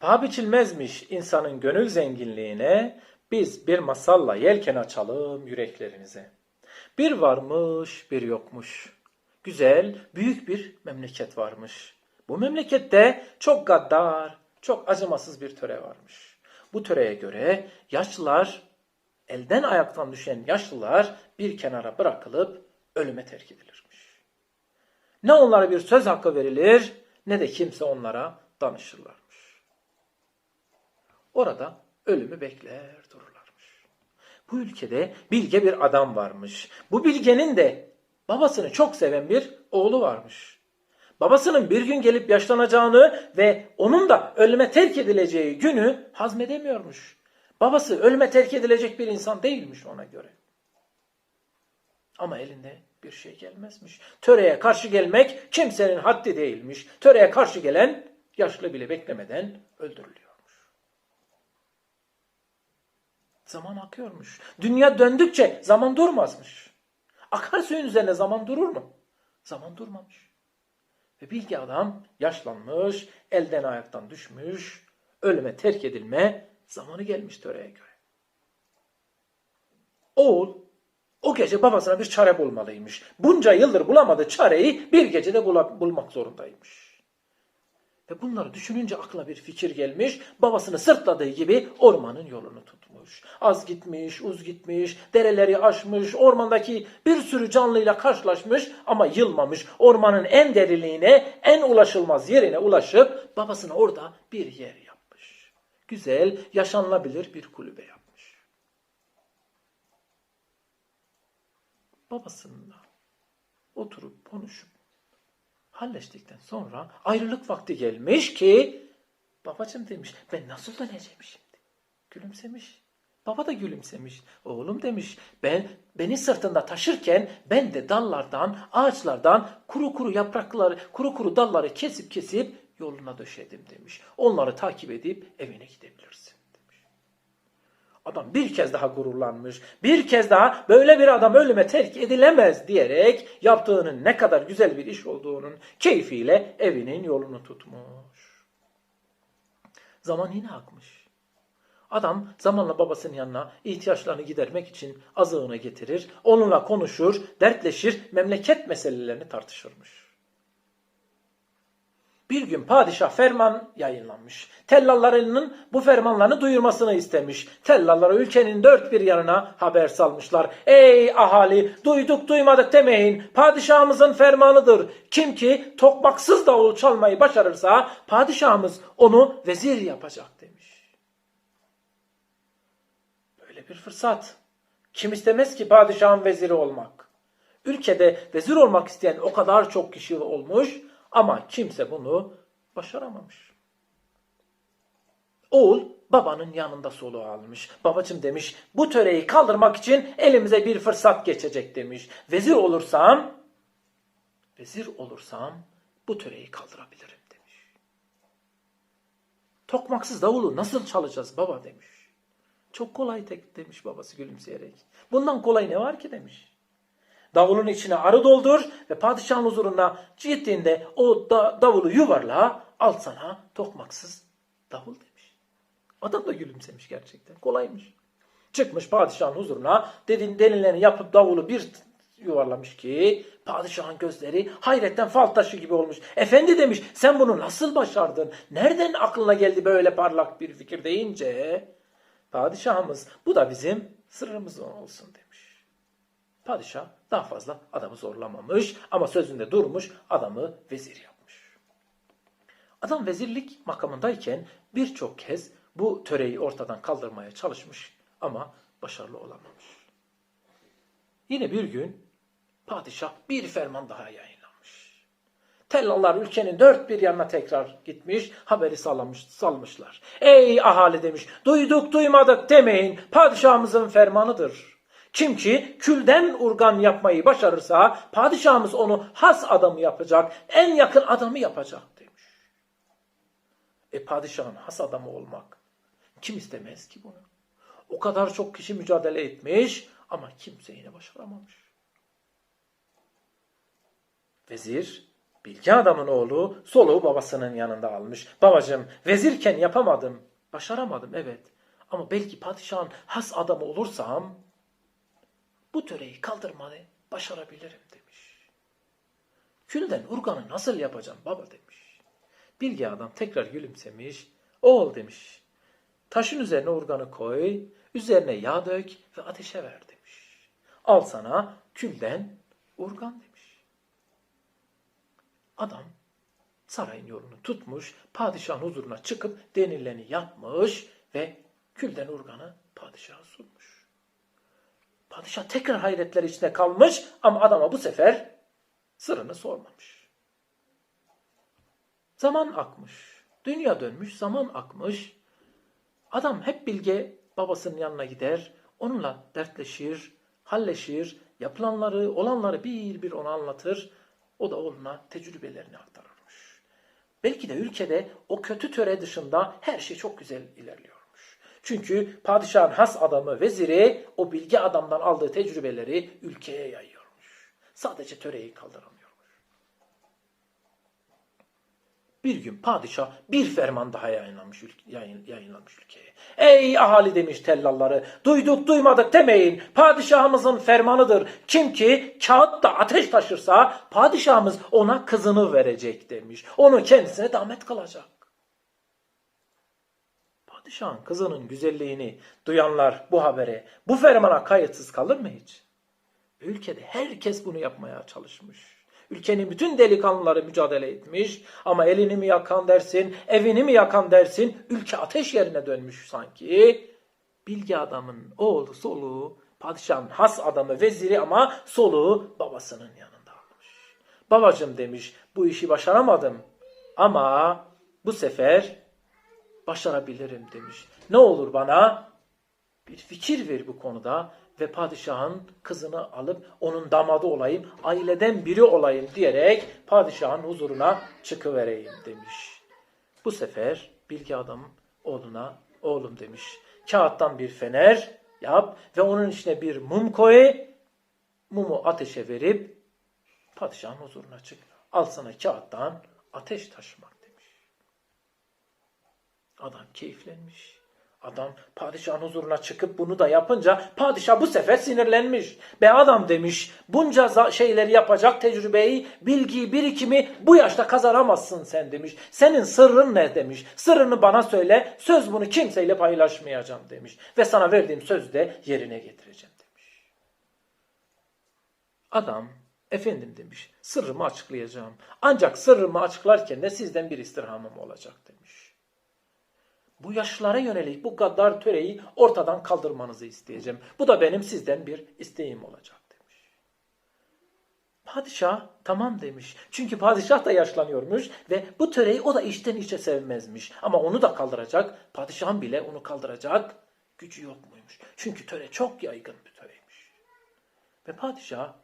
Paha biçilmezmiş insanın gönül zenginliğine, biz bir masalla yelken açalım yüreklerinize. Bir varmış, bir yokmuş. Güzel, büyük bir memleket varmış. Bu memlekette çok gaddar, çok acımasız bir töre varmış. Bu töreye göre yaşlılar, elden ayaktan düşen yaşlılar bir kenara bırakılıp ölüme terk edilirmiş. Ne onlara bir söz hakkı verilir ne de kimse onlara danışırlarmış. Orada ölümü bekler dururlarmış. Bu ülkede bilge bir adam varmış. Bu bilgenin de babasını çok seven bir oğlu varmış. Babasının bir gün gelip yaşlanacağını ve onun da ölüme terk edileceği günü hazmedemiyormuş. Babası ölüme terk edilecek bir insan değilmiş ona göre. Ama elinde bir şey gelmezmiş. Töreye karşı gelmek kimsenin haddi değilmiş. Töreye karşı gelen yaşlı bile beklemeden öldürülüyormuş. Zaman akıyormuş. Dünya döndükçe zaman durmazmış. Akarsuyun üzerine zaman durur mu? Zaman durmamış. Ve bilgi adam yaşlanmış, elden ayaktan düşmüş, ölüme terk edilme zamanı gelmiş töreye göre. Oğul o gece babasına bir çare bulmalıymış. Bunca yıldır bulamadığı çareyi bir gecede bulmak zorundaymış. Ve bunları düşününce aklına bir fikir gelmiş. Babasını sırtladığı gibi ormanın yolunu tutmuş. Az gitmiş, uz gitmiş, dereleri aşmış, ormandaki bir sürü canlıyla karşılaşmış ama yılmamış. Ormanın en derinliğine, en ulaşılmaz yerine ulaşıp babasına orada bir yer yapmış. Güzel, yaşanılabilir bir kulübe yapmış. Babasınınla oturup konuşup halleştikten sonra ayrılık vakti gelmiş ki babacım demiş ben nasıl döneceğim şimdi? Gülümsemiş. Baba da gülümsemiş. Oğlum demiş ben beni sırtında taşırken ben de dallardan, ağaçlardan kuru kuru yaprakları, kuru kuru dalları kesip kesip yoluna döşedim demiş. Onları takip edip evine gidebilirsin. Adam bir kez daha gururlanmış. Bir kez daha böyle bir adam ölüme terk edilemez diyerek yaptığının ne kadar güzel bir iş olduğunun keyfiyle evinin yolunu tutmuş. Zaman yine akmış. Adam zamanla babasının yanına ihtiyaçlarını gidermek için azığını getirir, onunla konuşur, dertleşir, memleket meselelerini tartışırmış. Bir gün padişah ferman yayınlanmış. Tellallarının bu fermanlarını duyurmasını istemiş. Tellallara ülkenin dört bir yanına haber salmışlar. Ey ahali duyduk duymadık demeyin. Padişahımızın fermanıdır. Kim ki tokmaksız davul çalmayı başarırsa padişahımız onu vezir yapacak demiş. Böyle bir fırsat. Kim istemez ki padişahın veziri olmak? Ülkede vezir olmak isteyen o kadar çok kişi olmuş ama kimse bunu başaramamış. Oğul babanın yanında soluğu almış. Babacım demiş bu töreyi kaldırmak için elimize bir fırsat geçecek demiş. Vezir olursam vezir olursam bu töreyi kaldırabilirim demiş. Tokmaksız davulu nasıl çalacağız baba demiş. Çok kolay tek demiş babası gülümseyerek. Bundan kolay ne var ki demiş. Davulun içine arı doldur ve padişahın huzuruna gittiğinde o da, davulu yuvarla al sana tokmaksız davul demiş. Adam da gülümsemiş gerçekten. Kolaymış. Çıkmış padişahın huzuruna dedin denileni yapıp davulu bir yuvarlamış ki padişahın gözleri hayretten fal taşı gibi olmuş. Efendi demiş sen bunu nasıl başardın? Nereden aklına geldi böyle parlak bir fikir deyince padişahımız bu da bizim sırrımız olsun demiş. Padişah daha fazla adamı zorlamamış ama sözünde durmuş adamı vezir yapmış. Adam vezirlik makamındayken birçok kez bu töreyi ortadan kaldırmaya çalışmış ama başarılı olamamış. Yine bir gün padişah bir ferman daha yayınlamış. Tellallar ülkenin dört bir yanına tekrar gitmiş, haberi sallamış, salmışlar. Ey ahali demiş, duyduk duymadık demeyin, padişahımızın fermanıdır. Kim ki külden urgan yapmayı başarırsa padişahımız onu has adamı yapacak, en yakın adamı yapacak demiş. E padişahın has adamı olmak kim istemez ki bunu? O kadar çok kişi mücadele etmiş ama kimse yine başaramamış. Vezir Bilgi adamın oğlu soluğu babasının yanında almış. Babacım vezirken yapamadım. Başaramadım evet. Ama belki padişahın has adamı olursam bu töreyi kaldırmayı başarabilirim demiş. Külden urganı nasıl yapacağım baba demiş. Bilgi adam tekrar gülümsemiş. Oğul demiş. Taşın üzerine urganı koy, üzerine yağ dök ve ateşe ver demiş. Al sana külden urgan demiş. Adam sarayın yolunu tutmuş, padişahın huzuruna çıkıp denileni yapmış ve külden urganı padişaha sunmuş. Padişah tekrar hayretler içinde kalmış ama adama bu sefer sırrını sormamış. Zaman akmış. Dünya dönmüş, zaman akmış. Adam hep bilge babasının yanına gider, onunla dertleşir, halleşir, yapılanları, olanları bir bir ona anlatır. O da oğluna tecrübelerini aktarırmış. Belki de ülkede o kötü töre dışında her şey çok güzel ilerliyormuş. Çünkü padişahın has adamı, veziri o bilgi adamdan aldığı tecrübeleri ülkeye yayıyormuş. Sadece töreyi kaldıramıyormuş. Bir gün padişah bir ferman daha yayınlamış, yayın, yayınlamış ülkeye. Ey ahali demiş tellalları, duyduk duymadık demeyin. Padişahımızın fermanıdır. Kim ki kağıtta ateş taşırsa padişahımız ona kızını verecek demiş. Onu kendisine damet kılacak. Padişahın kızının güzelliğini duyanlar bu habere, bu fermana kayıtsız kalır mı hiç? Ülkede herkes bunu yapmaya çalışmış. Ülkenin bütün delikanlıları mücadele etmiş ama elini mi yakan dersin, evini mi yakan dersin, ülke ateş yerine dönmüş sanki. Bilgi adamın oğlu soluğu, padişahın has adamı veziri ama soluğu babasının yanında almış. Babacım demiş bu işi başaramadım ama bu sefer başarabilirim demiş. Ne olur bana bir fikir ver bu konuda ve padişahın kızını alıp onun damadı olayım, aileden biri olayım diyerek padişahın huzuruna çıkıvereyim demiş. Bu sefer bilgi adam oğluna oğlum demiş. Kağıttan bir fener yap ve onun içine bir mum koy. Mumu ateşe verip padişahın huzuruna çık. Al sana kağıttan ateş taşımak. Adam keyiflenmiş. Adam padişahın huzuruna çıkıp bunu da yapınca padişah bu sefer sinirlenmiş. Be adam demiş bunca şeyleri yapacak tecrübeyi, bilgiyi, birikimi bu yaşta kazanamazsın sen demiş. Senin sırrın ne demiş. Sırrını bana söyle söz bunu kimseyle paylaşmayacağım demiş. Ve sana verdiğim sözü de yerine getireceğim demiş. Adam efendim demiş sırrımı açıklayacağım. Ancak sırrımı açıklarken de sizden bir istirhamım olacak demiş. Bu yaşlılara yönelik bu gaddar töreyi ortadan kaldırmanızı isteyeceğim. Bu da benim sizden bir isteğim olacak demiş. Padişah tamam demiş. Çünkü padişah da yaşlanıyormuş ve bu töreyi o da içten içe sevmezmiş. Ama onu da kaldıracak, padişahın bile onu kaldıracak gücü yok muymuş. Çünkü töre çok yaygın bir töreymiş. Ve padişah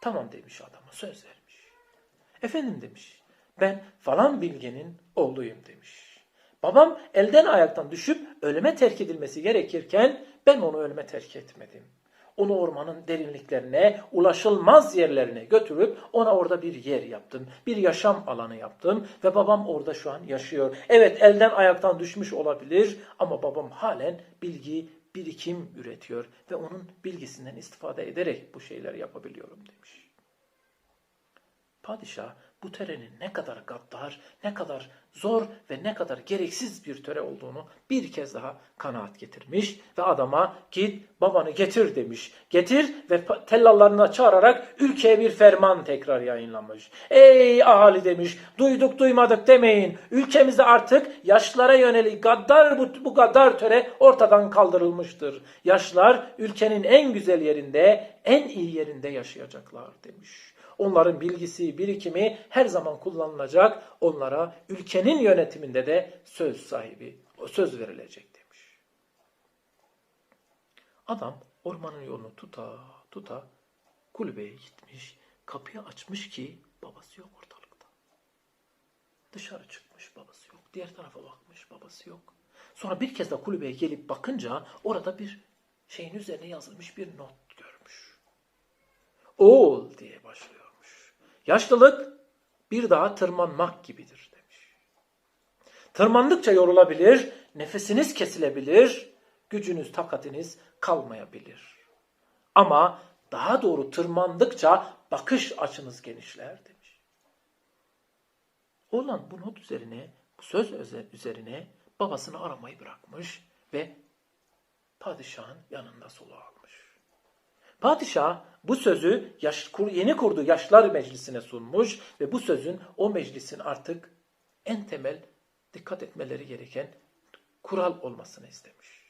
tamam demiş adama söz vermiş. Efendim demiş ben falan bilgenin oğluyum demiş. Babam elden ayaktan düşüp ölüme terk edilmesi gerekirken ben onu ölüme terk etmedim. Onu ormanın derinliklerine, ulaşılmaz yerlerine götürüp ona orada bir yer yaptım. Bir yaşam alanı yaptım ve babam orada şu an yaşıyor. Evet elden ayaktan düşmüş olabilir ama babam halen bilgi, birikim üretiyor ve onun bilgisinden istifade ederek bu şeyleri yapabiliyorum demiş. Padişah bu törenin ne kadar gaddar, ne kadar zor ve ne kadar gereksiz bir töre olduğunu bir kez daha kanaat getirmiş ve adama git babanı getir demiş. Getir ve tellallarına çağırarak ülkeye bir ferman tekrar yayınlamış. Ey ahali demiş duyduk duymadık demeyin. Ülkemizde artık yaşlılara yönelik gaddar bu, bu gaddar töre ortadan kaldırılmıştır. Yaşlılar ülkenin en güzel yerinde, en iyi yerinde yaşayacaklar demiş. Onların bilgisi, birikimi her zaman kullanılacak. Onlara ülkenin yönetiminde de söz sahibi, söz verilecek demiş. Adam ormanın yolunu tuta tuta kulübeye gitmiş. Kapıyı açmış ki babası yok ortalıkta. Dışarı çıkmış babası yok. Diğer tarafa bakmış babası yok. Sonra bir kez de kulübeye gelip bakınca orada bir şeyin üzerine yazılmış bir not görmüş. Oğul diye başlıyormuş. Yaşlılık bir daha tırmanmak gibidir demiş. Tırmandıkça yorulabilir, nefesiniz kesilebilir, gücünüz, takatiniz kalmayabilir. Ama daha doğru tırmandıkça bakış açınız genişler demiş. Oğlan bu not üzerine, bu söz üzerine babasını aramayı bırakmış ve padişahın yanında soluğu almış. Padişah bu sözü yaş, kur- yeni kurduğu yaşlar meclisine sunmuş ve bu sözün o meclisin artık en temel dikkat etmeleri gereken kural olmasını istemiş.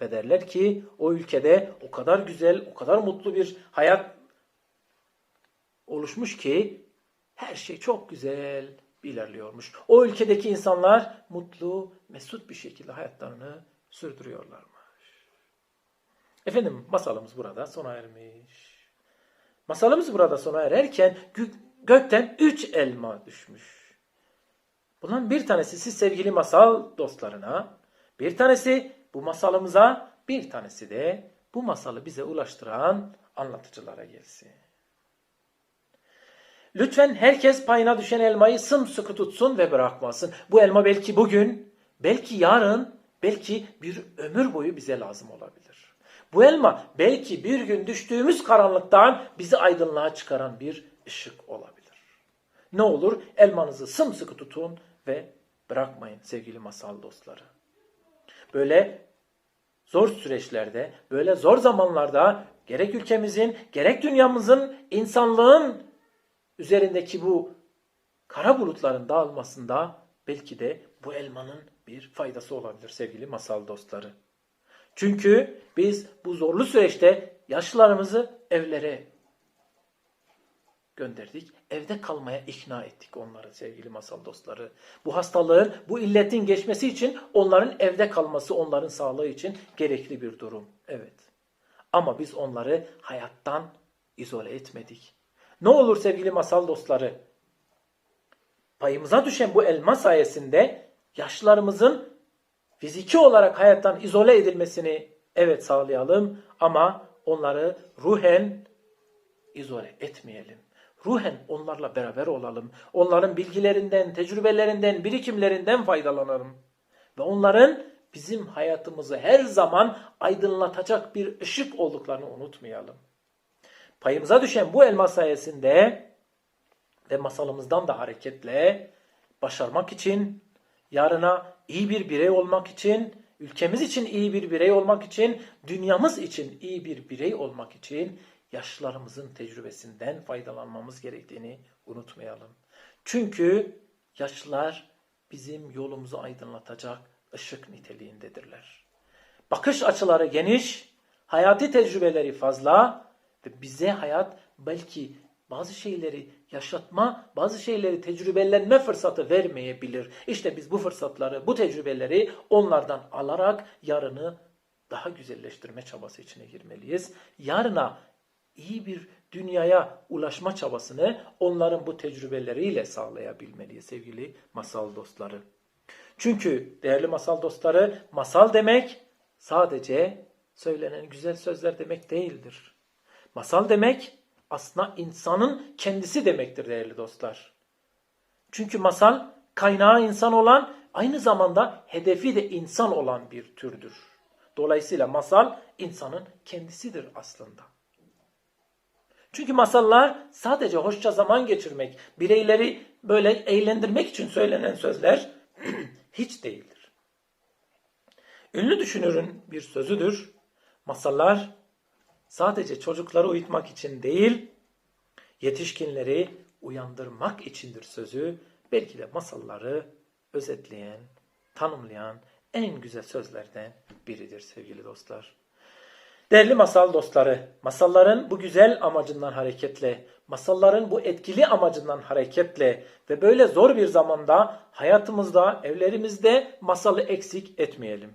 Ve derler ki o ülkede o kadar güzel, o kadar mutlu bir hayat oluşmuş ki her şey çok güzel ilerliyormuş. O ülkedeki insanlar mutlu, mesut bir şekilde hayatlarını sürdürüyorlarmış. Efendim masalımız burada sona ermiş. Masalımız burada sona ererken gö- gökten üç elma düşmüş. Bundan bir tanesi siz sevgili masal dostlarına, bir tanesi bu masalımıza, bir tanesi de bu masalı bize ulaştıran anlatıcılara gelsin. Lütfen herkes payına düşen elmayı sımsıkı tutsun ve bırakmasın. Bu elma belki bugün, belki yarın, belki bir ömür boyu bize lazım olabilir. Bu elma belki bir gün düştüğümüz karanlıktan bizi aydınlığa çıkaran bir ışık olabilir. Ne olur elmanızı sımsıkı tutun ve bırakmayın sevgili masal dostları. Böyle zor süreçlerde, böyle zor zamanlarda gerek ülkemizin, gerek dünyamızın, insanlığın üzerindeki bu kara bulutların dağılmasında belki de bu elmanın bir faydası olabilir sevgili masal dostları. Çünkü biz bu zorlu süreçte yaşlılarımızı evlere gönderdik. Evde kalmaya ikna ettik onları sevgili masal dostları. Bu hastalığın, bu illetin geçmesi için onların evde kalması onların sağlığı için gerekli bir durum. Evet. Ama biz onları hayattan izole etmedik. Ne olur sevgili masal dostları? Payımıza düşen bu elma sayesinde yaşlılarımızın fiziki olarak hayattan izole edilmesini evet sağlayalım ama onları ruhen izole etmeyelim. Ruhen onlarla beraber olalım. Onların bilgilerinden, tecrübelerinden, birikimlerinden faydalanalım. Ve onların bizim hayatımızı her zaman aydınlatacak bir ışık olduklarını unutmayalım. Payımıza düşen bu elma sayesinde ve masalımızdan da hareketle başarmak için, yarına iyi bir birey olmak için, ülkemiz için iyi bir birey olmak için, dünyamız için iyi bir birey olmak için yaşlılarımızın tecrübesinden faydalanmamız gerektiğini unutmayalım. Çünkü yaşlılar bizim yolumuzu aydınlatacak ışık niteliğindedirler. Bakış açıları geniş, hayati tecrübeleri fazla ve bize hayat belki bazı şeyleri yaşatma, bazı şeyleri tecrübelenme fırsatı vermeyebilir. İşte biz bu fırsatları, bu tecrübeleri onlardan alarak yarını daha güzelleştirme çabası içine girmeliyiz. Yarına iyi bir dünyaya ulaşma çabasını onların bu tecrübeleriyle sağlayabilmeliyiz sevgili masal dostları. Çünkü değerli masal dostları, masal demek sadece söylenen güzel sözler demek değildir. Masal demek aslında insanın kendisi demektir değerli dostlar. Çünkü masal kaynağı insan olan aynı zamanda hedefi de insan olan bir türdür. Dolayısıyla masal insanın kendisidir aslında. Çünkü masallar sadece hoşça zaman geçirmek, bireyleri böyle eğlendirmek için söylenen sözler hiç değildir. Ünlü düşünürün bir sözüdür. Masallar sadece çocukları uyutmak için değil, yetişkinleri uyandırmak içindir sözü. Belki de masalları özetleyen, tanımlayan en güzel sözlerden biridir sevgili dostlar. Değerli masal dostları, masalların bu güzel amacından hareketle, masalların bu etkili amacından hareketle ve böyle zor bir zamanda hayatımızda, evlerimizde masalı eksik etmeyelim.